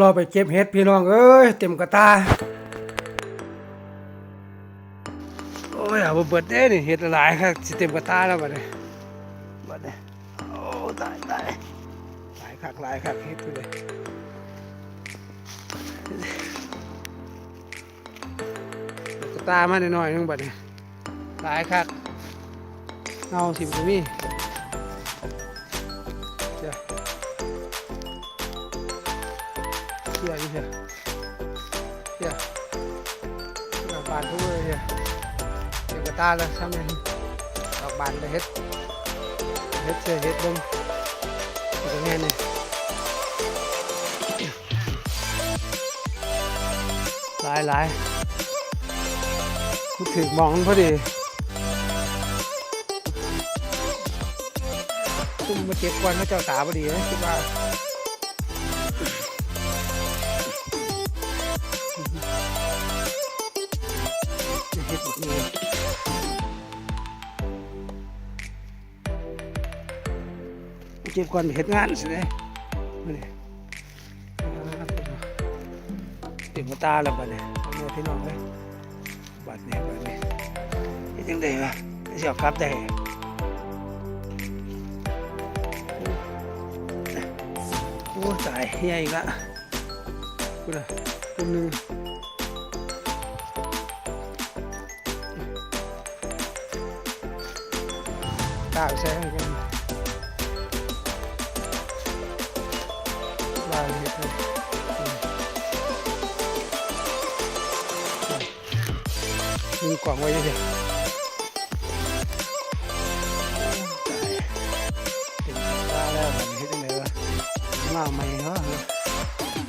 รอไปเก็บเห็ดพี่น้องเอ้ยเต็มกระตา โอ้ยเอาเบิดเด้นี่เห็ดหลายครับสิเต็มกระตาแล้วบัดนี้บัดนี้โอ้ตายตายหลายคักหลายคักเห็ดเลยกระตามาหน่อยนึงบัดนี้หลายคักเอาสิบ่มี ชี่ยนี่เชียเชี่ยเชี่ยบานทุกเลยเชียเดี๋ยวก็ตาแล้วซ้ำนี่ดอกบานไปเฮ็ดเฮ็ดเสื้อเฮ็ดเบิ่งมันก็แม่นี่หลายหลายกูถึงมองพอดีซุ่มมาเจ็บกวนพระเจ้าตาพอดีนะคิดว่า เก็บก่อนไปเฮ็ดงานสิเนี่ยมาเนี่ยเต็มตาแล้วบัดเนี่ยพ่อแม่พี่น้องเลยบัดเนี่ยบัดเนี่ยเฮ็ดจังไดวะสิเอากลับได้โอ้ตายใหญ่อีกละกูน่ะกลุ่มหนึงกล้าเอาใส่ให้กัน ลายเห็ดเลยมีกล่องไว้เฉยต็มตาแล้วมันเห็ดยังไงวะมาใหม่เหรอ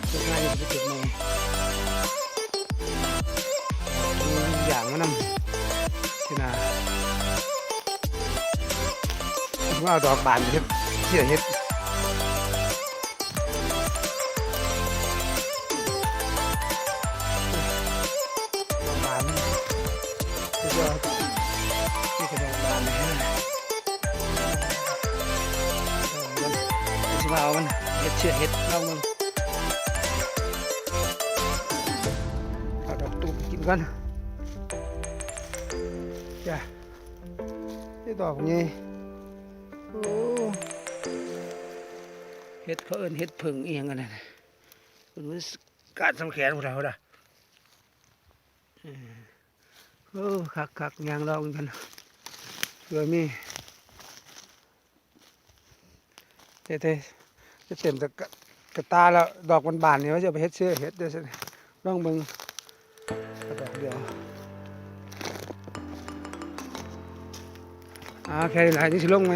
เก็บง่ายไปเก็บใหม่มีอย่างมานำที่นาว่าดอกบานเฮ็ดเที่ยเฮ็ด ยอดนี่ก็ประมาณนี้นะมันสิมาเอามันเห็ดเชื่อเห็ดลองมันเอาดอกตูบกินกันจ้ะนี่ดอกนี้โอ้เห็ดเขาเอิ้นเห็ดผึ่งเอียงกันนะคุณมันกัดสำแขนพวกเราเด้อ โอ้คักคักยางเราเหมืองกันเรือมีเต้เต้จะเต็มแต่กะกระตาแล้วดอกมันบานเนี่ยว่าจะไปเฮ็ดเสื้อเฮ็ดเดี๋ยวสิลองเบิงเดอกเดียวอ่าแค่ไหนนี่สิลงไหม